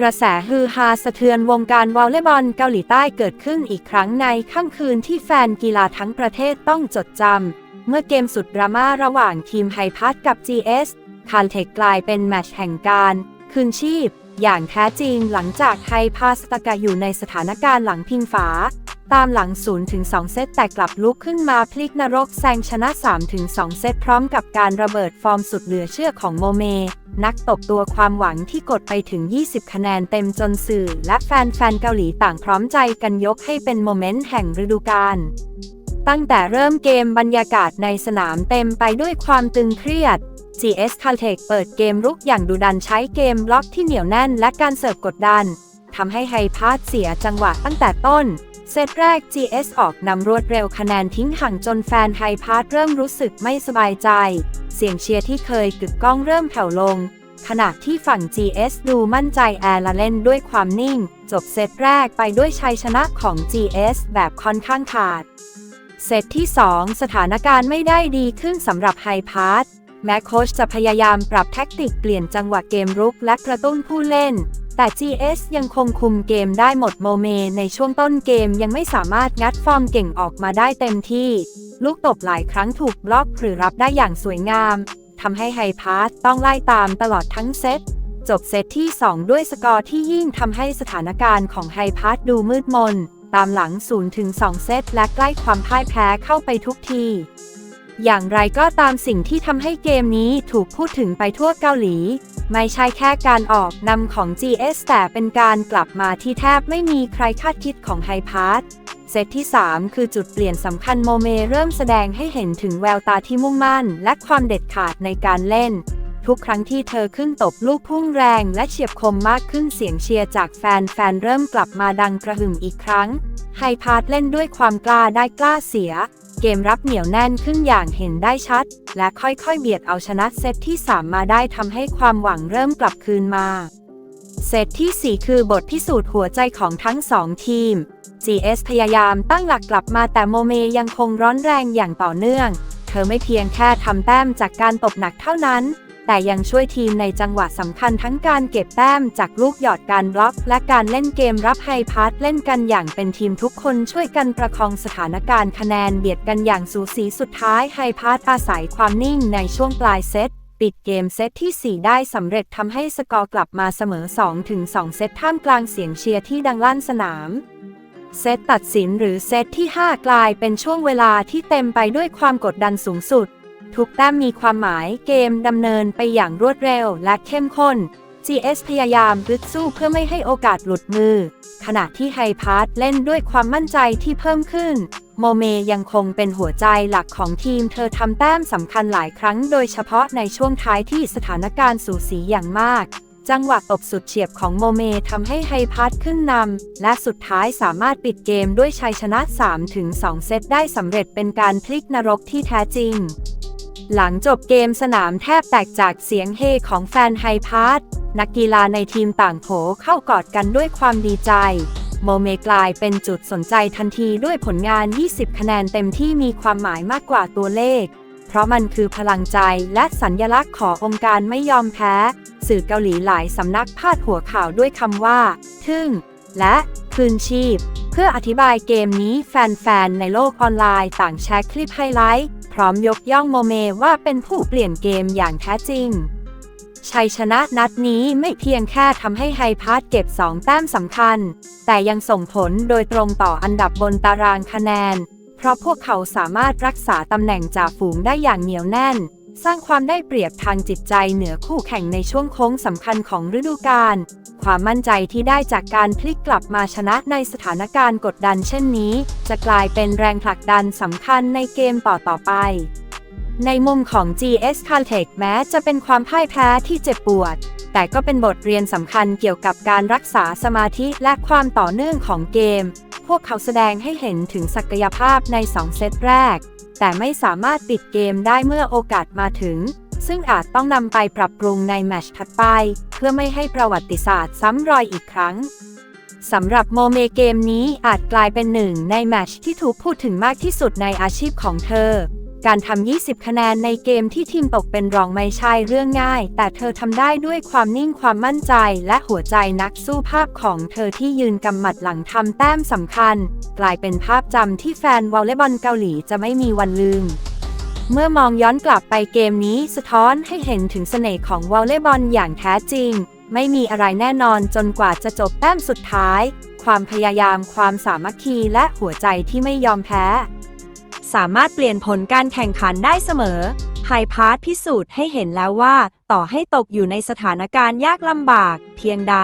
กระแสฮือฮาสะเทือนวงการวอลเลย์บอลเกาหลีใต้เกิดขึ้นอีกครั้งในค่ำคืนที่แฟนกีฬาทั้งประเทศต้องจดจำ เมื่อเกมสุดดราม่าระหว่างทีมไฮพัทกับ GS คาร์เทคกลายเป็นแมตช์แห่งการ คืนชีพ อย่างแท้จริงหลังจากไฮพาสตกะอยู่ในสถานการณ์หลังพิงฝา ตามหลัง 0-2 เซตแต่กลับลุกขึ้นมาพลิกนรกแซงชนะ 3-2 เซตพร้อมกับการระเบิดฟอร์มสุดเหลือเชื่อของโมเม นักตบตัวความหวังที่กดไปถึง 20 คะแนนเต็มจนสื่อ และแฟนๆเกาหลีต่างพร้อมใจกันยกให้เป็นโมเมนต์แห่งฤดูกาลตั้งแต่เริ่มเกมบรรยากาศในสนามเต็มไปด้วยความตึงเครียด GS Caltech เปิดเกมรุกอย่างดุดันใช้เกมล็อกที่เหนียวแน่นและการเสิร์ฟกดดันทำให้ไฮพาสเสียจังหวะตั้งแต่ต้น เซตแรก GS ออกนำรวดเร็วคะแนนทิ้งห่างจนแฟนไฮพาร์สเริ่มรู้สึกไม่สบายใจ เสียงเชียร์ที่เคยกึกก้องเริ่มแผ่วลง ขณะที่ฝั่ง GS ดูมั่นใจแอร์ละเล่นด้วยความนิ่ง จบเซตแรกไปด้วยชัยชนะของ GS แบบค่อนข้างขาด เซตที่ 2 สถานการณ์ไม่ได้ดีขึ้นสำหรับไฮพาร์สแม้โค้ชจะพยายามปรับแท็กติกเปลี่ยนจังหวะเกมรุกและกระตุ้นผู้เล่น แต่ GS ยังคงคุมเกมได้หมดโมเม ในช่วงต้นเกมยังไม่สามารถงัดฟอร์มเก่งออกมาได้เต็มที่ ลูกตบหลายครั้งถูกบล็อกหรือรับได้อย่างสวยงามทำให้ไฮพาสต้องไล่ตามตลอดทั้งเซต จบเซตที่ 2 ด้วยสกอร์ที่ยิ่งทำให้สถานการณ์ของไฮพาสดูมืดมน ตามหลัง 0-2 เซต และใกล้ความพ่ายแพ้เข้าไปทุกทีอย่างไรก็ตามสิ่งที่ทำให้เกมนี้ถูกพูดถึงไปทั่วเกาหลี ไม่ใช่แค่การออกนำของ GS แต่เป็นการกลับมาที่แทบไม่มีใครคาดคิดของไฮพาสเซตที่ 3 คือจุดเปลี่ยนสำคัญโมเมเริ่มแสดงให้เห็นถึงแววตาที่มุ่งมั่น และความเด็ดขาดในการเล่น ทุกครั้งที่เธอขึ้นตบลูกพุ่งแรงและเฉียบคมมากขึ้นเสียงเชียร์จากแฟนๆเริ่มกลับมาดังกระหึ่มอีกครั้งไฮพาร์ทเล่นด้วยความกล้าได้กล้าเสีย เกมรับเหนียวแน่นขึ้นอย่างเห็นได้ชัด และค่อยๆเบียดเอาชนะเซตที่ 3 มาได้ทำให้ความหวังเริ่มกลับคืนมา เซตที่ 4 คือบทพิสูจน์หัวใจของทั้งสองทีม GS พยายามตั้งหลักกลับมาแต่โมเมยังคงร้อนแรงอย่างต่อเนื่อง เธอไม่เพียงแค่ทำแต้มจากการตบหนักเท่านั้น แต่ยังช่วยทีมในจังหวะสำคัญทั้งการเก็บแต้มจากลูกหยอดการบล็อก และการเล่นเกมรับไฮพาสเล่นกันอย่างเป็นทีมทุกคนช่วยกันประคองสถานการณ์คะแนนเบียดกันอย่างสูสีสุดท้ายไฮพาสอาศัยความนิ่งในช่วงปลายเซตปิดเกมเซตที่ 4 ได้สำเร็จทำให้สกอร์กลับมาเสมอ 2-2 เซตท่ามกลางเสียงเชียร์ที่ดังลั่นสนาม เซตตัดสินหรือเซตที่ 5 กลายเป็นช่วงเวลาที่เต็มไปด้วยความกดดันสูงสุด ทุกแต้มมีความหมายเกมดำเนินไปอย่างรวดเร็วและเข้มข้น GS พยายามรึดสู้เพื่อไม่ให้โอกาสหลุดมือ ขณะที่ไฮพาร์ทเล่นด้วยความมั่นใจที่เพิ่มขึ้น โมเมยังคงเป็นหัวใจหลักของทีมเธอทำแต้มสำคัญหลายครั้งโดยเฉพาะในช่วงท้ายที่สถานการณ์สูสีอย่างมาก จังหวะตบสุดเฉียบของโมเมทำให้ไฮพาร์ทขึ้นนำและสุดท้ายสามารถปิดเกมด้วยชัยชนะ 3-2 เซตได้สำเร็จเป็นการพลิกนรกที่แท้จริง หลังจบเกมสนามแทบแตกจากเสียงเฮของแฟนไฮพาร์ทนักกีฬาในทีมต่างโผเข้ากอดกันด้วยความดีใจ โมเมกลายเป็นจุดสนใจทันทีด้วยผลงาน 20 คะแนนเต็มที่มีความหมายมากกว่าตัวเลข เพราะมันคือพลังใจและสัญญลักษณ์ขององค์การไม่ยอมแพ้ สื่อเกาหลีหลายสำนักพาดหัวข่าวด้วยคำว่า ทึ่ง และคืนชีพ เพื่ออธิบายเกมนี้แฟนๆในโลกออนไลน์ต่างแชร์คลิปไฮไลท์ พร้อมยกย่องโมเมว่าเป็นผู้เปลี่ยนเกมอย่างแท้จริง ชัยชนะนัดนี้ไม่เพียงแค่ทำให้ไฮพาร์ตเก็บ 2 แต้มสำคัญ แต่ยังส่งผลโดยตรงต่ออันดับบนตารางคะแนน เพราะพวกเขาสามารถรักษาตำแหน่งจ่าฝูงได้อย่างเหนียวแน่น สร้างความได้เปรียบทางจิตใจเหนือคู่แข่งในช่วงโค้งสำคัญของฤดูกาล ความมั่นใจที่ได้จากการพลิกกลับมาชนะในสถานการณ์กดดันเช่นนี้ จะกลายเป็นแรงผลักดันสำคัญในเกมต่อต่อไป ในมุมของ GS Caltech แม้จะเป็นความพ่ายแพ้ที่เจ็บปวด แต่ก็เป็นบทเรียนสำคัญเกี่ยวกับการรักษาสมาธิและความต่อเนื่องของเกม พวกเขาแสดงให้เห็นถึงศักยภาพใน 2 เซตแรก แต่ไม่สามารถปิดเกมได้เมื่อโอกาสมาถึง ซึ่งอาจต้องนำไปปรับปรุงในแมตช์ถัดไป เพื่อไม่ให้ประวัติศาสตร์ซ้ำรอยอีกครั้งสำหรับโมเมเกมนี้อาจกลายเป็นหนึ่งในแมตช์ที่ถูกพูดถึงมากที่สุดในอาชีพของเธอ การทำ 20 คะแนนในเกมที่ทีมตกเป็นรองไม่ใช่เรื่องง่าย แต่เธอทำได้ด้วยความนิ่งความมั่นใจ และหัวใจนักสู้ภาพของเธอที่ยืนกำหมัดหลังทำแต้มสำคัญ กลายเป็นภาพจำที่แฟนวอลเลย์บอลเกาหลีจะไม่มีวันลืม เมื่อมองย้อนกลับไปเกมนี้สะท้อนให้เห็นถึงเสน่ห์ของวอลเลย์บอลอย่างแท้จริง ไม่มีอะไรแน่นอนจนกว่าจะจบแต้มสุดท้าย ความพยายามความสามัคคีและหัวใจที่ไม่ยอมแพ้ สามารถเปลี่ยนผลการแข่งขันได้เสมอ ไฮพาร์ทพิสูจน์ให้เห็นแล้วว่า ต่อให้ตกอยู่ในสถานการณ์ยากลำบาก เพียงใด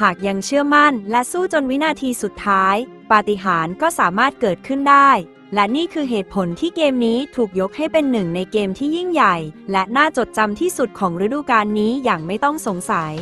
หากยังเชื่อมั่น และสู้จนวินาทีสุดท้าย ปาฏิหาริย์ก็สามารถเกิดขึ้นได้ และนี่คือเหตุผลที่เกมนี้ถูกยกให้เป็นหนึ่งในเกมที่ยิ่งใหญ่ และน่าจดจำที่สุดของฤดูกาลนี้อย่างไม่ต้องสงสัย